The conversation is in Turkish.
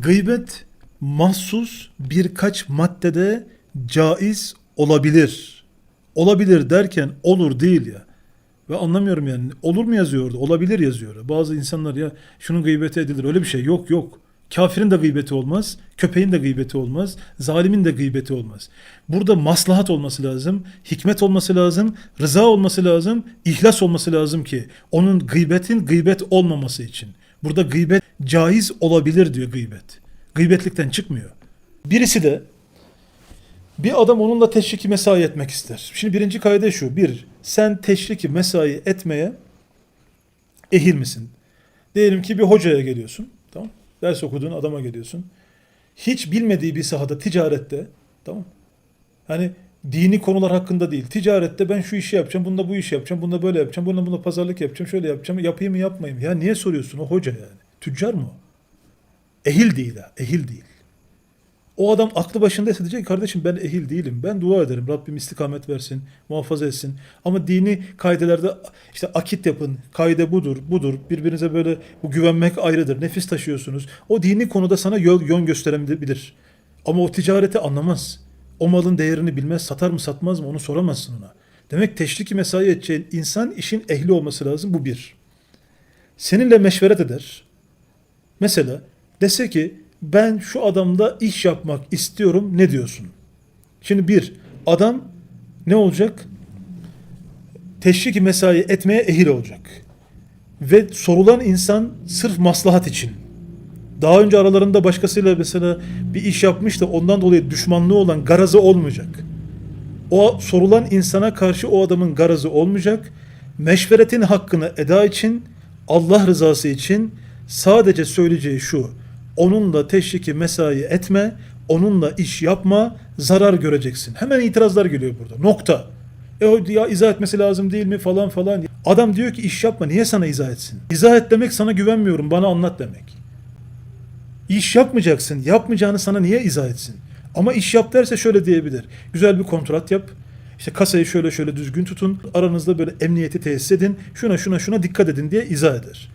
Gıybet mahsus birkaç maddede caiz olabilir. Olabilir derken olur değil ya. Ve anlamıyorum yani. Olur mu yazıyor orada? Olabilir yazıyor. Bazı insanlar ya şunun gıybeti edilir. Öyle bir şey yok yok. Kafirin de gıybeti olmaz. Köpeğin de gıybeti olmaz. Zalimin de gıybeti olmaz. Burada maslahat olması lazım. Hikmet olması lazım. Rıza olması lazım. ihlas olması lazım ki onun gıybetin gıybet olmaması için. Burada gıybet caiz olabilir diyor gıybet. Gıybetlikten çıkmıyor. Birisi de bir adam onunla teşriki mesai etmek ister. Şimdi birinci kaide şu. Bir, sen teşriki mesai etmeye ehil misin? Diyelim ki bir hocaya geliyorsun. Tamam Ders okuduğun adama geliyorsun. Hiç bilmediği bir sahada ticarette tamam Hani dini konular hakkında değil. Ticarette ben şu işi yapacağım, bunda bu işi yapacağım, bunda böyle yapacağım, bunda bunda pazarlık yapacağım, şöyle yapacağım, yapayım mı yapmayayım. Ya niye soruyorsun o hoca yani? Tüccar mı? Ehil değil ha, ehil değil. O adam aklı başındaysa diyecek kardeşim ben ehil değilim. Ben dua ederim. Rabbim istikamet versin, muhafaza etsin. Ama dini kaidelerde işte akit yapın. Kaide budur, budur. Birbirinize böyle bu güvenmek ayrıdır. Nefis taşıyorsunuz. O dini konuda sana yol, yön gösterebilir. Ama o ticareti anlamaz. O malın değerini bilmez. Satar mı satmaz mı onu soramazsın ona. Demek teşriki mesai edeceğin insan işin ehli olması lazım. Bu bir. Seninle meşveret eder. Mesela dese ki ben şu adamda iş yapmak istiyorum ne diyorsun? Şimdi bir adam ne olacak? Teşvik mesai etmeye ehil olacak. Ve sorulan insan sırf maslahat için. Daha önce aralarında başkasıyla mesela bir iş yapmış da ondan dolayı düşmanlığı olan garazı olmayacak. O sorulan insana karşı o adamın garazı olmayacak. Meşveretin hakkını eda için, Allah rızası için sadece söyleyeceği şu. Onunla teşriki mesai etme, onunla iş yapma, zarar göreceksin. Hemen itirazlar geliyor burada. Nokta. E o ya izah etmesi lazım değil mi falan falan. Adam diyor ki iş yapma niye sana izah etsin? İzah et demek sana güvenmiyorum bana anlat demek. İş yapmayacaksın. Yapmayacağını sana niye izah etsin? Ama iş yap derse şöyle diyebilir. Güzel bir kontrat yap. İşte kasayı şöyle şöyle düzgün tutun. Aranızda böyle emniyeti tesis edin. Şuna şuna şuna dikkat edin diye izah eder.